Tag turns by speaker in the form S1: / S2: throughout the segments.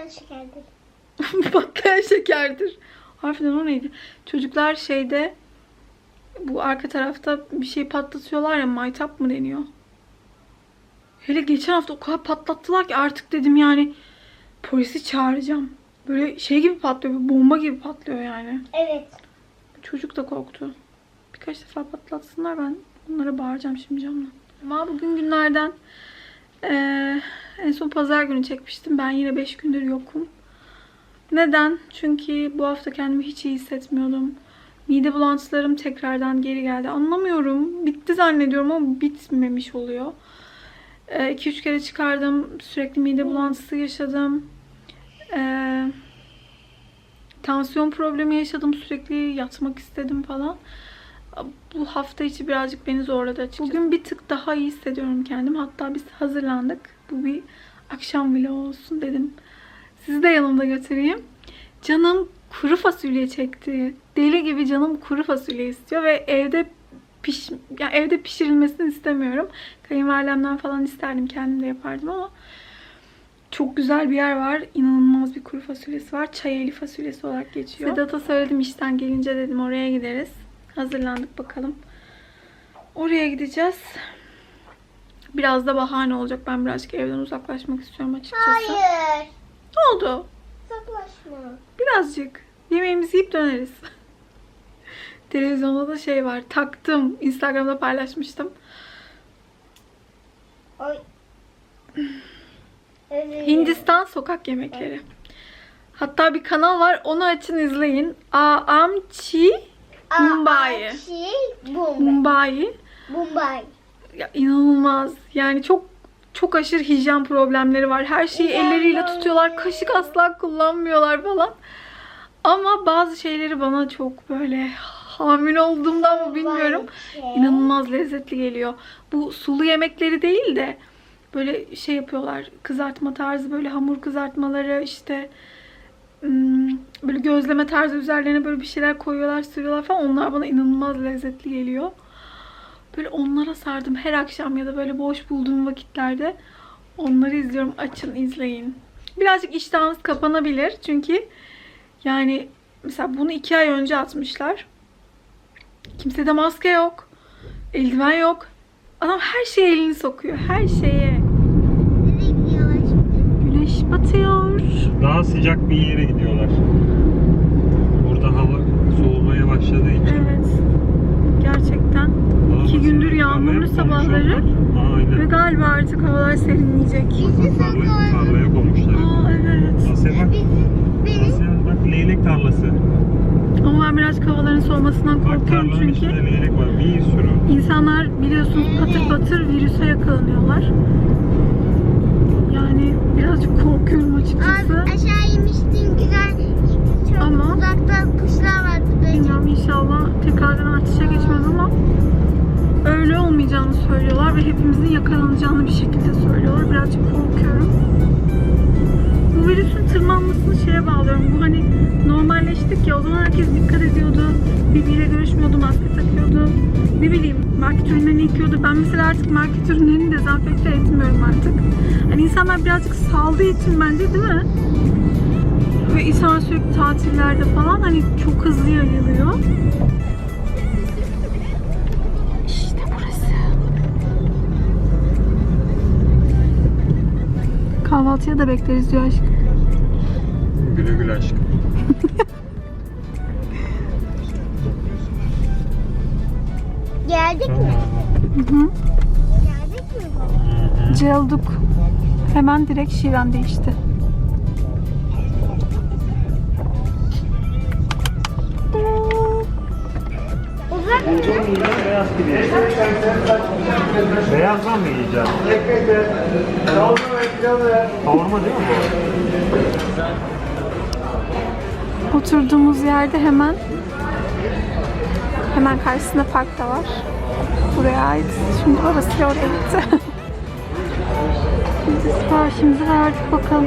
S1: patlayan şekerdir.
S2: Patlayan şekerdir. Harbiden o neydi? Çocuklar şeyde bu arka tarafta bir şey patlatıyorlar ya maytap mı deniyor? Hele geçen hafta o kadar patlattılar ki artık dedim yani polisi çağıracağım. Böyle şey gibi patlıyor, böyle bomba gibi patlıyor yani.
S1: Evet.
S2: Çocuk da korktu. Birkaç defa patlatsınlar ben onlara bağıracağım şimdi camdan. Ama bugün günlerden eee, en son pazar günü çekmiştim. Ben yine 5 gündür yokum. Neden? Çünkü bu hafta kendimi hiç iyi hissetmiyordum. Mide bulantılarım tekrardan geri geldi. Anlamıyorum. Bitti zannediyorum ama bitmemiş oluyor. 2-3 kere çıkardım. Sürekli mide bulantısı yaşadım. Eee tansiyon problemi yaşadım. Sürekli yatmak istedim falan. Bu hafta içi birazcık beni zorladı açıkçası. Bugün bir tık daha iyi hissediyorum kendimi. Hatta biz hazırlandık. Bu bir akşam bile olsun dedim. Sizi de yanımda götüreyim. Canım kuru fasulye çekti. Deli gibi canım kuru fasulye istiyor ve evde piş yani evde pişirilmesini istemiyorum. Kayınvalidemden falan isterdim kendim de yapardım ama çok güzel bir yer var. İnanılmaz bir kuru fasulyesi var. Çayeli fasulyesi olarak geçiyor. Sedat'a söyledim işten gelince dedim oraya gideriz. Hazırlandık bakalım. Oraya gideceğiz. Biraz da bahane olacak. Ben birazcık evden uzaklaşmak istiyorum açıkçası.
S1: Hayır.
S2: Ne oldu?
S1: Saklaşma.
S2: Birazcık. Yemeğimizi yiyip döneriz. Televizyonda da şey var. Taktım. Instagram'da paylaşmıştım.
S1: Evet.
S2: Hindistan sokak yemekleri. Hatta bir kanal var. Onu açın izleyin. Aamchi Mumbai.
S1: Bombay.
S2: Mumbai.
S1: Bombay.
S2: Ya inanılmaz. Yani çok çok aşırı hijyen problemleri var. Her şeyi elleriyle tutuyorlar. Kaşık asla kullanmıyorlar falan. Ama bazı şeyleri bana çok böyle hamile olduğumdan mı bilmiyorum. İnanılmaz lezzetli geliyor. Bu sulu yemekleri değil de böyle şey yapıyorlar. Kızartma tarzı böyle hamur kızartmaları işte böyle gözleme tarzı üzerlerine böyle bir şeyler koyuyorlar, sürüyorlar falan. Onlar bana inanılmaz lezzetli geliyor. Böyle onlara sardım her akşam ya da böyle boş bulduğum vakitlerde onları izliyorum. Açın izleyin. Birazcık iştahınız kapanabilir. Çünkü yani mesela bunu iki ay önce atmışlar. Kimsede maske yok. Eldiven yok. Adam her şeye elini sokuyor. Her şeye.
S1: Nereye gidiyorlar şimdi?
S2: Güneş batıyor.
S3: Daha sıcak bir yere gidiyorlar. Burada hava soğumaya başladığı için.
S2: Evet. Gerçekten.
S3: Daha
S2: İki gündür yağmurlu sabahları.
S3: konmuşlar.
S2: Ve
S3: Aynen.
S2: galiba artık havalar serinleyecek.
S1: Bizi
S3: Tarlaya, tarlaya konmuşlar.
S2: Aa evet.
S3: Asya bak. Asya bak leylek tarlası.
S2: Ama ben biraz havaların soğumasından
S3: Bak
S2: korkuyorum
S3: tarlanın
S2: çünkü.
S3: var. Bir sürü.
S2: İnsanlar biliyorsunuz patır patır virüse yakalanıyorlar. Yani birazcık korkuyorum
S1: Abi
S2: açıkçası.
S1: aşağı inmiştin güzel. Çok
S2: Ama-
S1: uzakta kuşlar vardı böyle.
S2: Bilmiyorum inşallah tekrardan artışa geçmez ama öyle olmayacağını söylüyorlar ve hepimizin yakalanacağını bir şekilde söylüyorlar. Birazcık korkuyorum. Bu virüsün tırmanmasını şeye bağlıyorum. Bu hani normalleştik ya o zaman herkes dikkat ediyordu. Birbiriyle görüşmüyordu, maske takıyordu. Ne bileyim market ürünlerini yıkıyordu. Ben mesela artık market ürünlerini dezenfekte etmiyorum artık. Hani insanlar birazcık saldığı için bence değil mi? Ve insanlar sürekli tatillerde falan hani çok hızlı yayılıyor. İşte burası. Kahvaltıya da bekleriz diyor aşkım.
S3: Güle güle aşkım.
S1: Geldik mi?
S2: Hı hı.
S1: Geldik mi?
S2: Cılduk. Hemen direkt şiven değişti.
S1: Uzak mı?
S3: Beyaz pide. Beyazdan mı yiyeceğim? Kavurma değil mi bu?
S2: Oturduğumuz yerde hemen hemen karşısında park da var. Buraya ait. Şimdi babası oraya gitti. De siparişimizi verdik bakalım.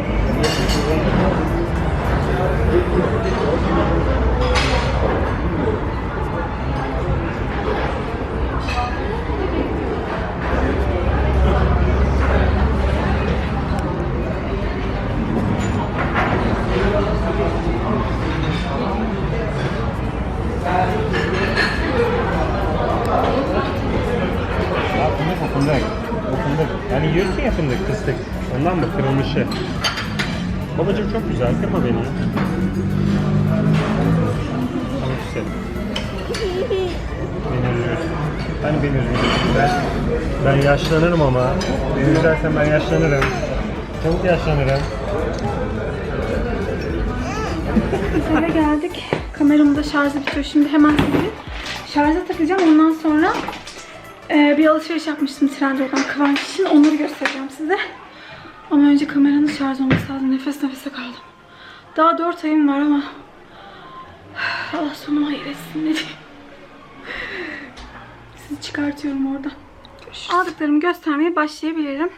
S3: Kırılmışı. Babacım çok güzel. Kırma beni. Çok güzel. Beni üzüyorsun. Hani beni üzüyorsun. Ben, ben yaşlanırım ama. Beni üzersen ben yaşlanırım. Çok yaşlanırım.
S2: Biz eve geldik. Kameramı da şarjı bitiyor. Şimdi hemen sizi şarja takacağım. Ondan sonra e, bir alışveriş yapmıştım Trendyol'dan Kıvanç için. Onları göstereceğim size. Ama önce kameranın şarj olması lazım. Nefes nefese kaldım. Daha 4 ayım var ama Allah sonumu hayır etsin ne diyeyim. Sizi çıkartıyorum oradan. Görüşürüz. Aldıklarımı göstermeye başlayabilirim.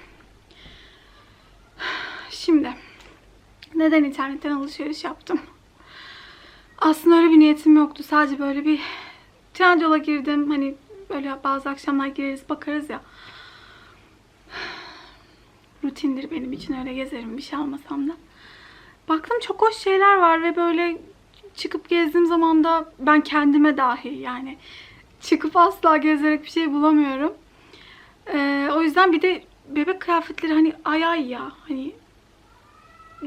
S2: Şimdi neden internetten alışveriş yaptım? Aslında öyle bir niyetim yoktu. Sadece böyle bir Trendyol'a girdim. Hani böyle bazı akşamlar gireriz bakarız ya. Rutindir benim için öyle gezerim bir şey almasam da. Baktım çok hoş şeyler var ve böyle çıkıp gezdiğim zaman da ben kendime dahi yani çıkıp asla gezerek bir şey bulamıyorum. Ee, o yüzden bir de bebek kıyafetleri hani ay ay ya hani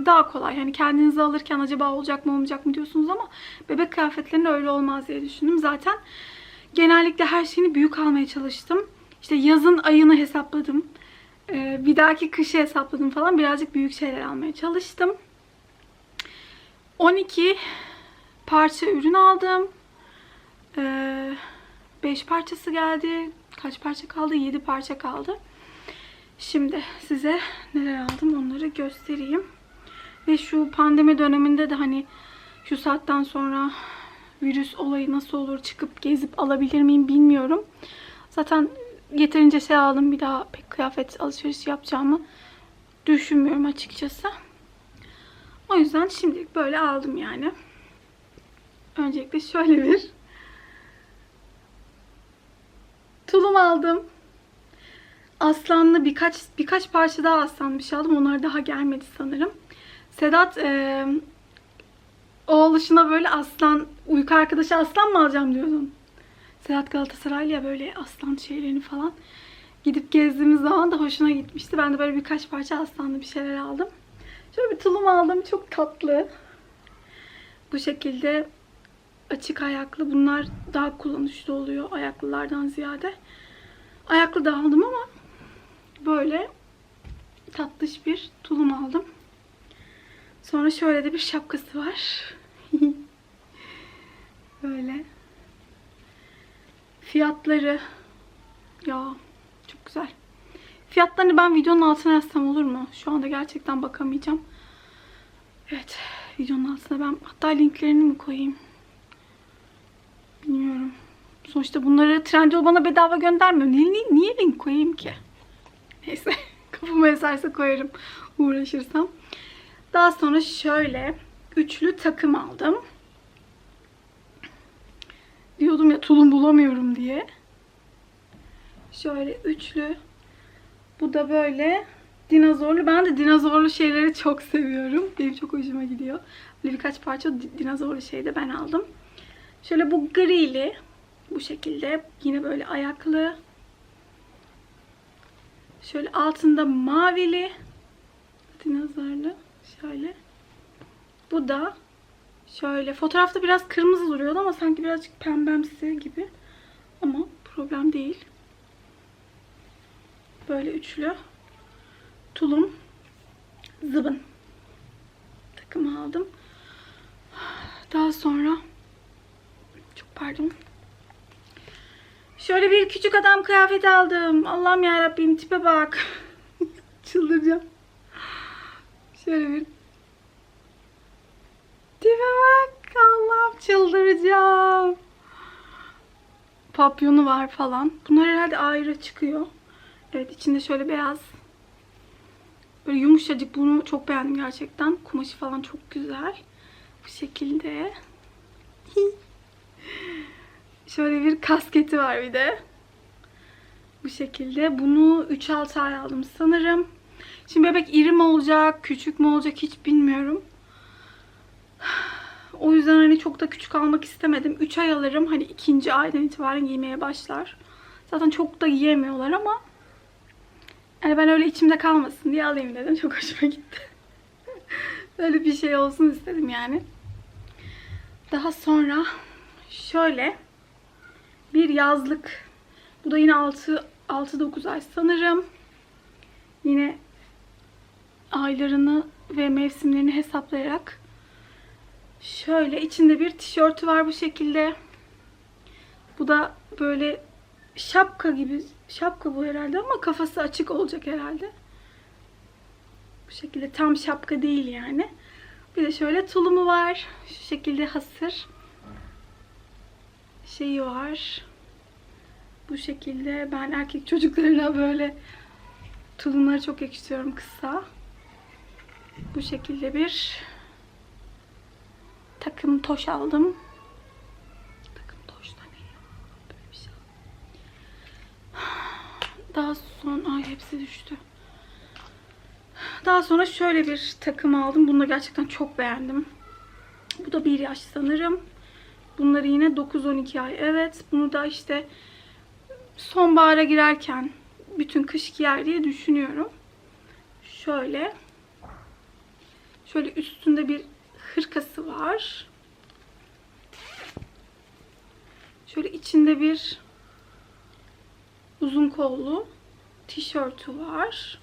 S2: daha kolay. Hani kendinizi alırken acaba olacak mı olmayacak mı diyorsunuz ama bebek kıyafetlerinde öyle olmaz diye düşündüm. Zaten genellikle her şeyini büyük almaya çalıştım. İşte yazın ayını hesapladım. Ee, bir dahaki kışı hesapladım falan. Birazcık büyük şeyler almaya çalıştım. 12 parça ürün aldım. 5 parçası geldi. Kaç parça kaldı? 7 parça kaldı. Şimdi size neler aldım onları göstereyim. Ve şu pandemi döneminde de hani şu saatten sonra virüs olayı nasıl olur çıkıp gezip alabilir miyim bilmiyorum. Zaten yeterince şey aldım. Bir daha pek kıyafet alışverişi yapacağımı düşünmüyorum açıkçası. O yüzden şimdilik böyle aldım yani. Öncelikle şöyle bir tulum aldım. Aslanlı birkaç birkaç parça daha aslanlı bir şey aldım. Onlar daha gelmedi sanırım. Sedat e, oğluşuna böyle aslan, uyku arkadaşı aslan mı alacağım diyordun. Sedat Galatasaraylı ya böyle aslan şeylerini falan. Gidip gezdiğimiz zaman da hoşuna gitmişti. Ben de böyle birkaç parça aslanlı bir şeyler aldım. Şöyle bir tulum aldım. Çok tatlı. Bu şekilde açık ayaklı. Bunlar daha kullanışlı oluyor ayaklılardan ziyade. Ayaklı da aldım ama böyle tatlış bir tulum aldım. Sonra şöyle de bir şapkası var. böyle. Fiyatları ya çok güzel. Fiyatlarını ben videonun altına yazsam olur mu? Şu anda gerçekten bakamayacağım. Evet. Videonun altına ben hatta linklerini mi koyayım? Bilmiyorum. Sonuçta bunları Trendyol bana bedava göndermiyor. Niye, niye, niye link koyayım ki? Neyse. Kafama eserse koyarım. Uğraşırsam. Daha sonra şöyle üçlü takım aldım. Diyordum ya tulum bulamıyorum diye. Şöyle üçlü. Bu da böyle dinozorlu. Ben de dinozorlu şeyleri çok seviyorum. Benim çok hoşuma gidiyor. Böyle birkaç parça di- dinozorlu şey de ben aldım. Şöyle bu grili. Bu şekilde. Yine böyle ayaklı. Şöyle altında mavili. Dinozorlu. Şöyle. Bu da şöyle. Fotoğrafta biraz kırmızı duruyordu ama sanki birazcık pembemsi gibi. Ama problem değil. Böyle üçlü. Tulum. Zıbın. Takımı aldım. Daha sonra çok pardon. Şöyle bir küçük adam kıyafeti aldım. Allah'ım ya Rabbim tipe bak. Çıldıracağım. Şöyle bir tipe bak. Allah'ım çıldıracağım. Papyonu var falan. Bunlar herhalde ayrı çıkıyor. Evet içinde şöyle beyaz. Böyle yumuşacık. Bunu çok beğendim gerçekten. Kumaşı falan çok güzel. Bu şekilde. Şöyle bir kasketi var bir de. Bu şekilde. Bunu 3-6 ay aldım sanırım. Şimdi bebek iri mi olacak, küçük mü olacak hiç bilmiyorum. O yüzden hani çok da küçük almak istemedim. 3 ay alırım. Hani ikinci aydan itibaren giymeye başlar. Zaten çok da giyemiyorlar ama Yani ben öyle içimde kalmasın diye alayım dedim. Çok hoşuma gitti. Böyle bir şey olsun istedim yani. Daha sonra şöyle bir yazlık. Bu da yine 6 6-9 ay sanırım. Yine aylarını ve mevsimlerini hesaplayarak şöyle içinde bir tişörtü var bu şekilde. Bu da böyle şapka gibi şapka bu herhalde ama kafası açık olacak herhalde. Bu şekilde tam şapka değil yani. Bir de şöyle tulumu var. Şu şekilde hasır. Şeyi var. Bu şekilde ben erkek çocuklarına böyle tulumları çok yakıştırıyorum kısa. Bu şekilde bir takım toş aldım. Takım toş da ne? Böyle bir şey. Daha sonra ay hepsi düştü. Daha sonra şöyle bir takım aldım. Bunu da gerçekten çok beğendim. Bu da bir yaş sanırım. Bunları yine 9-12 ay. Evet. Bunu da işte sonbahara girerken bütün kış giyer diye düşünüyorum. Şöyle. Şöyle üstünde bir hırkası var. Şöyle içinde bir uzun kollu tişörtü var.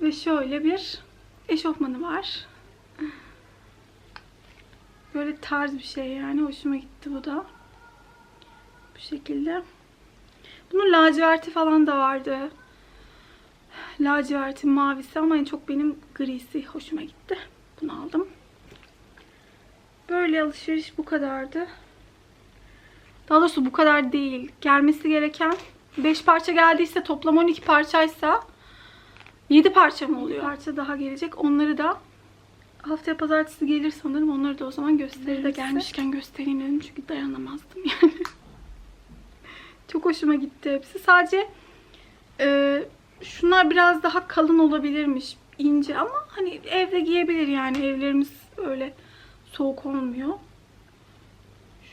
S2: Ve şöyle bir eşofmanı var. Böyle tarz bir şey yani. Hoşuma gitti bu da. Bu şekilde. Bunun laciverti falan da vardı. Laciverti, mavisi ama en çok benim grisi hoşuma gitti. Bunu aldım. Böyle alışveriş bu kadardı. Daha doğrusu bu kadar değil. Gelmesi gereken 5 parça geldiyse toplam 12 parçaysa 7 parça mı oluyor? Parça daha gelecek. Onları da haftaya pazartesi gelir sanırım. Onları da o zaman gösteride gelmişken göstereyim dedim. Çünkü dayanamazdım yani. Çok hoşuma gitti hepsi. Sadece e, şunlar biraz daha kalın olabilirmiş. İnce ama hani evde giyebilir yani. Evlerimiz öyle soğuk olmuyor.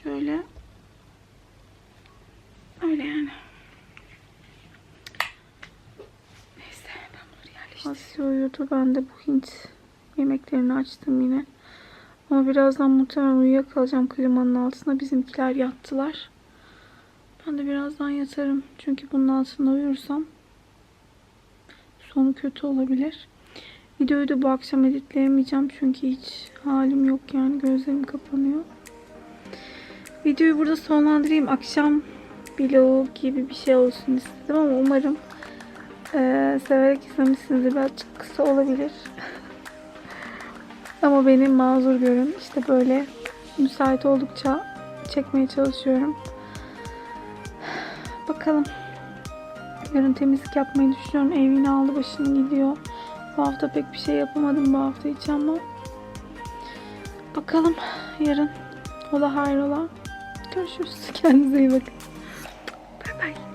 S2: Şöyle. Öyle yani. Neyse ben bunları yerleştireyim. Asya uyudu. Ben de bu Hint yemeklerini açtım yine. Ama birazdan muhtemelen uyuyakalacağım klimanın altında. Bizimkiler yattılar. Ben de birazdan yatarım. Çünkü bunun altında uyursam sonu kötü olabilir. Videoyu da bu akşam editleyemeyeceğim. Çünkü hiç halim yok yani. Gözlerim kapanıyor. Videoyu burada sonlandırayım. Akşam vlog gibi bir şey olsun istedim ama umarım eee, severek izlemişsinizdir. Birazcık kısa olabilir. ama beni mazur görün. İşte böyle müsait oldukça çekmeye çalışıyorum. Bakalım. Yarın temizlik yapmayı düşünüyorum. Ev yine aldı başını gidiyor. Bu hafta pek bir şey yapamadım bu hafta hiç ama. Bakalım yarın ola hayrola. Görüşürüz. Kendinize iyi bakın. Bay bay.